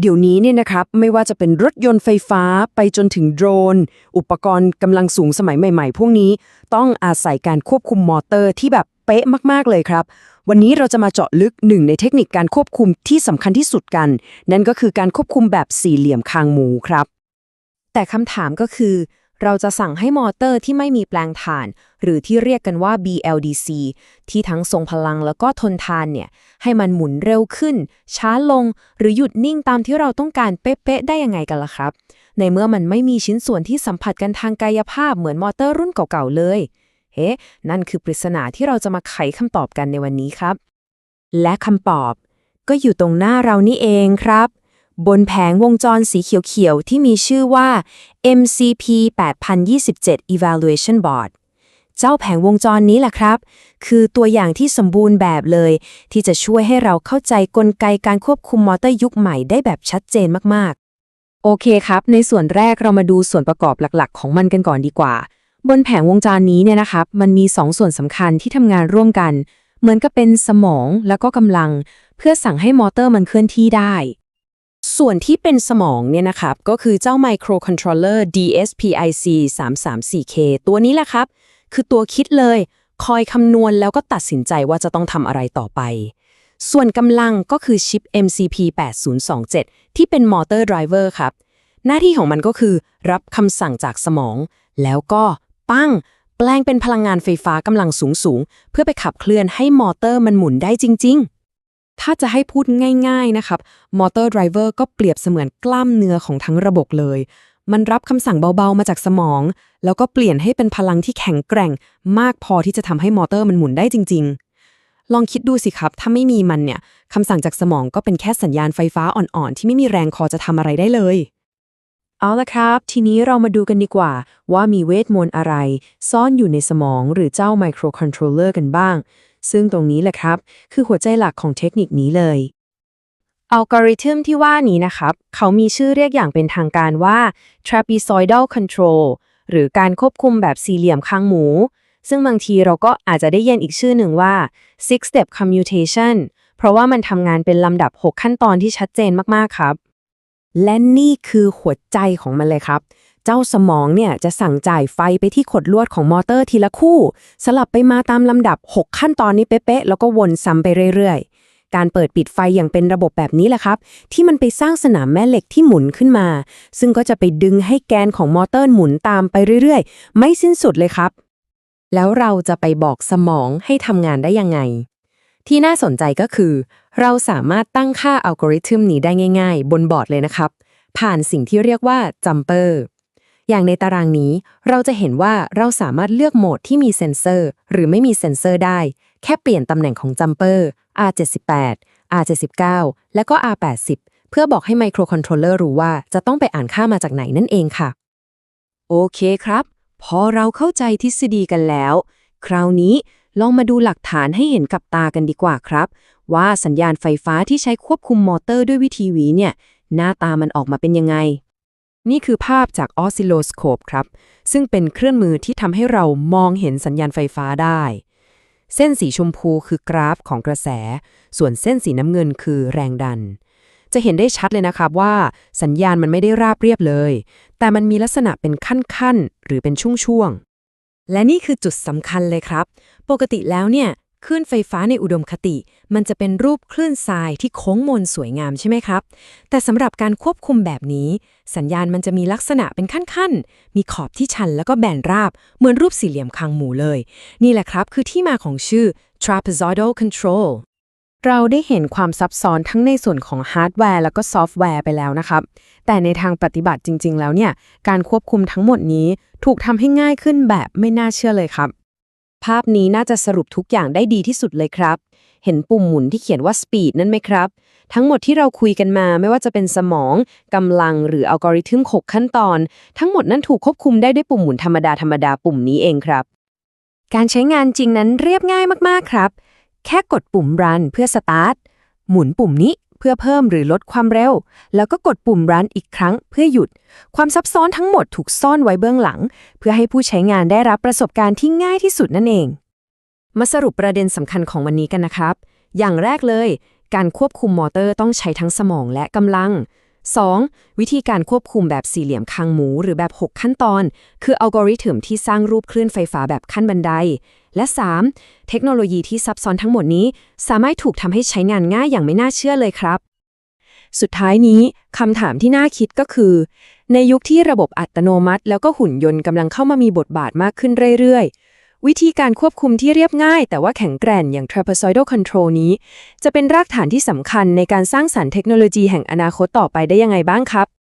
เดี๋ยวนี้เนี่ยนะครับไม่ว่าจะเป็นรถยนต์ไฟฟ้าไปจนถึงโดรน อุปกรณ์กำลังสูงสมัยใหม่ ๆ พวกนี้ ต้องอาศัยการควบคุมมอเตอร์ที่แบบเป๊ะมากๆเลยครับ วันนี้เราจะมาเจาะลึกหนึ่งในเทคนิคการควบคุมที่สำคัญที่สุดกัน นั่นก็คือการควบคุมแบบสี่เหลี่ยมคางหมูครับ แต่คำถามก็คือ เราจะสั่งให้มอเตอร์ที่ไม่มีแปลงถ่าน หรือที่เรียกกันว่า BLDC ที่ทั้งทรงพลังแล้วก็ทนทานเนี่ย ให้มันหมุนเร็วขึ้น ช้าลง หรือหยุดนิ่งตามที่เราต้องการเป๊ะๆได้ยังไงกันล่ะครับ ในเมื่อมันไม่มีชิ้นส่วนที่สัมผัสกันทางกายภาพเหมือนมอเตอร์รุ่นเก่าๆเลย เฮ้นั่นคือปริศนาที่เราจะมาไขคำตอบกันในวันนี้ครับ และคำตอบ ก็อยู่ตรงหน้าเรานี่เองครับ บนแผงวงจรสีเขียวๆ ที่มีชื่อว่า MCP 8027 Evaluation Board เจ้าแผงวงจรนี้แหละครับ คือตัวอย่างที่สมบูรณ์แบบเลย ที่จะช่วยให้เราเข้าใจกลไกการควบคุมมอเตอร์ยุคใหม่ได้แบบชัดเจนมากๆ โอเคครับ ในส่วนแรกเรามาดูส่วนประกอบหลักๆ ของมันกันก่อนดีกว่า บนแผงวงจรนี้เนี่ยนะครับ มันมี 2ส่วนสำคัญที่ทำงานร่วมกัน เหมือนกับเป็นสมองแล้วก็กำลัง เพื่อสั่งให้มอเตอร์มันเคลื่อนที่ได้ ส่วนที่เป็นสมองเนี่ยนะครับ ก็คือเจ้า microcontroller DSPIC 334K ตัวนี้แหละครับ คือตัวคิดเลย คอยคำนวณแล้วก็ตัดสินใจว่าจะต้องทำอะไรต่อไป ส่วนกำลังก็คือชิป MCP 8027ที่เป็นมอเตอร์ไดรเวอร์ครับ หน้าที่ของมันก็คือ รับคำสั่งจากสมอง แล้วก็ปั้ง แปลงเป็นพลังงานไฟฟ้ากำลังสูงสูงๆเพื่อไปขับเคลื่อนให้มอเตอร์มันหมุนได้จริง ๆ ถ้าจะให้พูดง่าย ๆนะครับมอเตอร์ไดรเวอร์ก็เปรียบเสมือนกล้ามเนื้อของทั้งระบบเลย มันรับคำสั่งเบาๆมาจากสมอง แล้วก็เปลี่ยนให้เป็นพลังที่แข็งแกร่ง มากพอที่จะทำให้มอเตอร์มันหมุนได้จริง ๆ ลองคิดดูสิครับ ถ้าไม่มีมันเนี่ยคำสั่งจากสมองก็เป็นแค่สัญญาณไฟฟ้าอ่อนๆ ที่ไม่มีแรงคอจะทำอะไรได้เลยเอาละครับ ทีนี้เรามาดูกันดีกว่า ว่ามีเวทมนต์อะไร ซ่อนอยู่ในสมองหรือเจ้าไมโครคอนโทรลเลอร์กันบ้าง ซึ่งตรงนี้แหละครับ คือหัวใจหลักของเทคนิคนี้เลยอัลกอริทึมที่ว่านี้นะครับ เขามีชื่อเรียกอย่างเป็นทางการว่า trapezoidal control หรือการควบคุมแบบสี่เหลี่ยมคางหมู ซึ่งบางทีเราก็อาจจะได้ยินอีกชื่อหนึ่งว่า six step commutation เพราะว่ามันทำงานเป็นลำดับ 6 ขั้นตอนที่ชัดเจนมาก ๆ ครับ และนี่คือหัวใจของมันเลยครับ เจ้าสมองเนี่ยจะสั่งจ่ายไฟไปที่ขดลวดของมอเตอร์ทีละคู่ สลับไปมาตามลำดับ 6 ขั้นตอนนี้เป๊ะๆแล้วก็วนซ้ำไปเรื่อยๆ การเปิดปิดไฟอย่างเป็นระบบแบบนี้แหละครับ ที่มันไปสร้างสนามแม่เหล็กที่หมุนขึ้นมา ซึ่งก็จะไปดึงให้แกนของมอเตอร์หมุนตามไปเรื่อยๆ ไม่สิ้นสุดเลยครับ แล้วเราจะไปบอกสมองให้ทำงานได้ยังไง ที่น่าสนใจก็คือ เราสามารถตั้งค่าอัลกอริทึมนี้ได้ง่าย ๆ บนบอร์ดเลยนะครับ ผ่านสิ่งที่เรียกว่า jumper อ อย่างในตารางนี้ เราจะเห็นว่าเราสามารถเลือกโหมดที่มีเซ็นเซอร์ หรือไม่มีเซ็นเซอร์ได้ แค่เปลี่ยนตำแหน่งของ jumper R78 R79 และก็ R80 เพื่อบอกให้ไมโครคอนโทรลเลอร์รู้ว่าจะต้องไปอ่านค่ามาจากไหนนั่นเองค่ะ โอเคครับ พอเราเข้าใจทฤษฎีกันแล้ว คราวนี้ลองมาดูหลักฐานให้เห็นกับตากันดีกว่าครับ ว่าสัญญาณไฟฟ้าที่ใช้ควบคุมมอเตอร์ด้วยวิธีหวีเนี่ย หน้าตามันออกมาเป็นยังไง นี่คือภาพจากออสซิโลสโคปครับ ซึ่งเป็นเครื่องมือที่ทำให้เรามองเห็นสัญญาณไฟฟ้าได้ เส้นสีชมพูคือกราฟของกระแส ส่วนเส้นสีน้ำเงินคือแรงดัน จะเห็นได้ชัดเลยนะครับว่าสัญญาณมันไม่ได้ราบเรียบเลย แต่มันมีลักษณะเป็นขั้นๆ หรือเป็นช่วงๆ และนี่คือจุดสำคัญเลยครับ ปกติแล้วเนี่ย คลื่นไฟฟ้าในอุดมคติ มันจะเป็นรูปคลื่นทรายที่โค้งมนสวยงามใช่ไหมครับ แต่สำหรับการควบคุมแบบนี้ สัญญาณมันจะมีลักษณะเป็นขั้นๆ มีขอบที่ชันแล้วก็แบนราบ เหมือนรูปสี่เหลี่ยมคางหมูเลย นี่แหละครับคือที่มาของชื่อ trapezoidal control เราได้เห็นความซับซ้อนทั้งในส่วนของฮาร์ดแวร์แล้วก็ซอฟต์แวร์ไปแล้วนะครับ แต่ในทางปฏิบัติจริง ๆ แล้วเนี่ย การควบคุมทั้งหมดนี้ถูกทำให้ง่ายขึ้นแบบไม่น่าเชื่อเลยครับ ภาพนี้น่าจะสรุปทุกอย่างได้ดีที่สุดเลยครับ เห็นปุ่มหมุนที่เขียนว่า speed นั่นไหมครับ ทั้งหมดที่เราคุยกันมาไม่ว่าจะเป็นสมองกำลังหรืออัลกอริทึม6ขั้นตอน ทั้งหมดนั้นถูกควบคุมได้ด้วยปุ่มหมุนธรรมดาธรรมดาปุ่มนี้เองครับ การใช้งานจริงนั้นเรียบง่ายมากๆครับ แค่กดปุ่ม run เพื่อ start หมุนปุ่มนี้ เพื่อเพิ่มหรือลดความเร็ว แล้วก็กดปุ่ม run อีกครั้งเพื่อหยุด ความซับซ้อนทั้งหมดถูกซ่อนไว้เบื้องหลัง เพื่อให้ผู้ใช้งานได้รับประสบการณ์ที่ง่ายที่สุดนั่นเอง มาสรุปประเด็นสำคัญของวันนี้กันนะครับ อย่างแรกเลย การควบคุมมอเตอร์ต้องใช้ทั้งสมองและกำลัง 2. วิธีการควบคุมแบบสี่เหลี่ยมคางหมูหรือแบบ 6 ขั้นตอน คืออัลกอริทึมที่สร้างรูปคลื่นไฟฟ้าแบบขั้นบันได และ 3. เทคโนโลยีที่ซับซ้อนทั้งหมดนี้ สามารถถูกทำให้ใช้งานง่ายอย่างไม่น่าเชื่อเลยครับ สุดท้ายนี้คำถามที่น่าคิดก็คือ ในยุคที่ระบบอัตโนมัติ แล้วก็หุ่นยนต์กำลังเข้ามามีบทบาทมากขึ้นเรื่อยๆ วิธีการควบคุมที่เรียบง่าย แต่ว่าแข็งแกร่งอย่าง trapezoidal control นี้ จะเป็นรากฐานที่สำคัญในการสร้างสรรค์เทคโนโลยีแห่งอนาคตต่อไปได้ยังไงบ้างครับ